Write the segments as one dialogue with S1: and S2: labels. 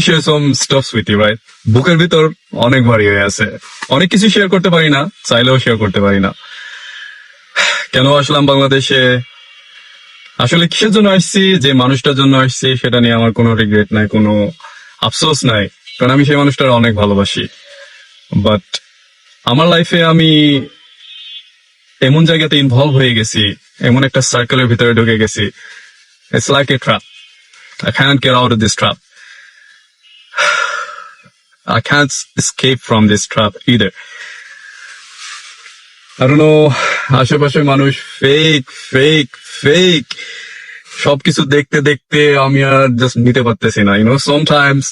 S1: share some stuffs with you, right? বুকের ভিতর অনেক ভারী হয়ে আছে। অনেক কিছু শেয়ার করতে পারি না চাইলেও শেয়ার করতে পারি না। কেন আসলাম বাংলাদেশে? আসলে কিসের জন্য আসছি? যে মানুষটার জন্য আসছি সেটা নিয়ে আমার কোনো রিগ্রেট নাই কোনো আফসোস নাই। কারণ আমি সেই মানুষটার অনেক ভালোবাসি। বাট আমার লাইফে আমি এমন জায়গাতে ইনভলভ হয়ে গেছি এমন একটা সার্কেলের ভিতরে ঢুকে গেছি। It's like a trap I can't get out of this trap. I can't escape from this trap either. I don't know, আশেপাশে মানুষ ফেক ফেক ফেক সবকিছু দেখতে দেখতে আমি আর জাস্ট নিতে পারতেছি না ইউনো সামটাইমস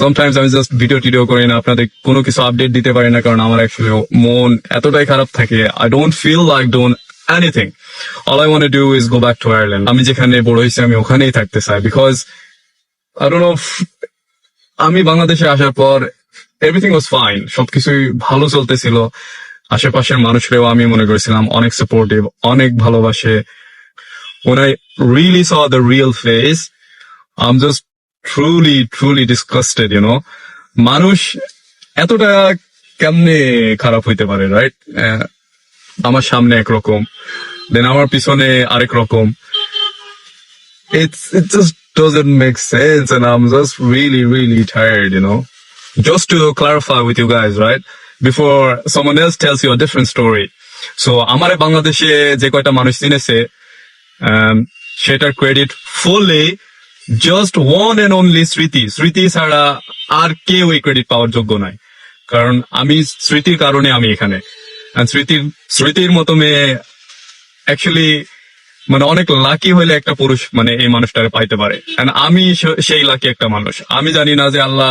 S1: সামটাইমস আমি জাস্ট ভিডিও টিডিও করি না আপনাদের কোনো কিছু আপডেট দিতে পারি না কারণ আমার অ্যাকচুয়ালি মন এতটাই খারাপ থাকে। I don't feel like don't anything all I want do is go back to Ireland আমি যেখানে বড় হয়েছি আমি ওখানেই থাকতে চাই বিকজ আই ডোন্ট নো আমি বাংলাদেশে আসার পর এভরিথিং ওয়াজ ফাইন সবকিছুই ভালো চলতেছিল আশেপাশের মানুষরাও আমি মনে করেছিলাম অনেক সাপোর্টিভ অনেক ভালোবাসে when I really saw the real face, I'm just truly, truly disgusted, you know. মানুষ এতটা কেমনে খারাপ হইতে পারে রাইট আমার সামনে একরকম দেন আমার পিছনে আরেক রকম it just doesn't make sense and I'm just really, really tired, you know. Just to clarify with you guys, right? Before someone else tells you a different story. So আমারে বাংলাদেশে যে কয়টা মানুষ চিনেছে um, সেটার credit fully just one and only Smriti Smriti ছাড়া আর কেউ এই ক্রেডিট পাওয়ার যোগ্য নাই। কারণ আমি স্মৃতির কারণে আমি এখানে। স্মৃতির স্মৃতির মতো মেয়ে অ্যাকচুয়ালি মানে অনেক লাকি হইলে একটা পুরুষ মানে এই মানুষটাকে পাইতে পারে। আমি সেই লাকি একটা মানুষ। আমি জানি না যে আল্লাহ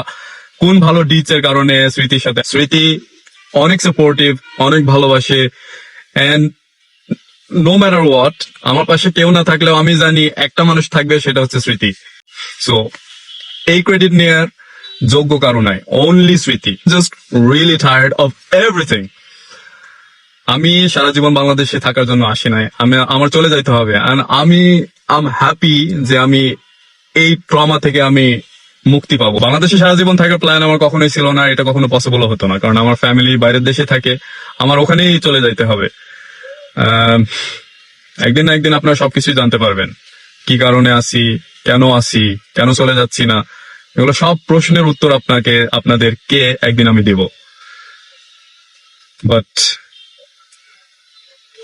S1: কোন ভালো ডিচ এর কারণে স্মৃতির সাথে, স্মৃতি অনেক সাপোর্টিভ অনেক ভালোবাসে এন্ড নো ম্যাটার হোয়াট আমার পাশে কেউ না থাকলেও আমি জানি একটা মানুষ থাকবে, সেটা হচ্ছে স্মৃতি। সো এই ক্রেডিট নেয়ার যোগ্য কারও নাই only Smriti just really tired of everything আমি সারা জীবন বাংলাদেশে থাকার জন্য আসি নাই, আমি, আমার চলে যাইতে হবে আমি আম হ্যাপি যে আমি এই ট্রমা থেকে আমি মুক্তি পাবো। বাংলাদেশে সারা জীবন থাকার প্ল্যান আমার কখনোই ছিল না, এটা কখনো পসিবল হতো না। কারণ আমার ফ্যামিলি বাইরের দেশে থাকে, আমার ওখানেই চলে যাইতে হবে। একদিন না একদিন আপনারা সবকিছু জানতে পারবেন। কি কারণে আসি কেন আসি কেন চলে যাচ্ছি না? এগুলো সব প্রশ্নের উত্তর আপনাকে আপনাদের কে একদিন আমি দেব। But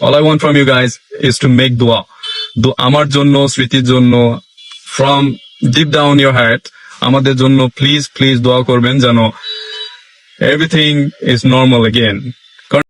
S1: all I want from you guys is to make dua. দো- আমার জন্য, স্মৃতির জন্য from deep down your heart আমাদের জন্য প্লিজ প্লিজ দোয়া করবেন যেন এভরিথিং ইজ নর্মাল এগেন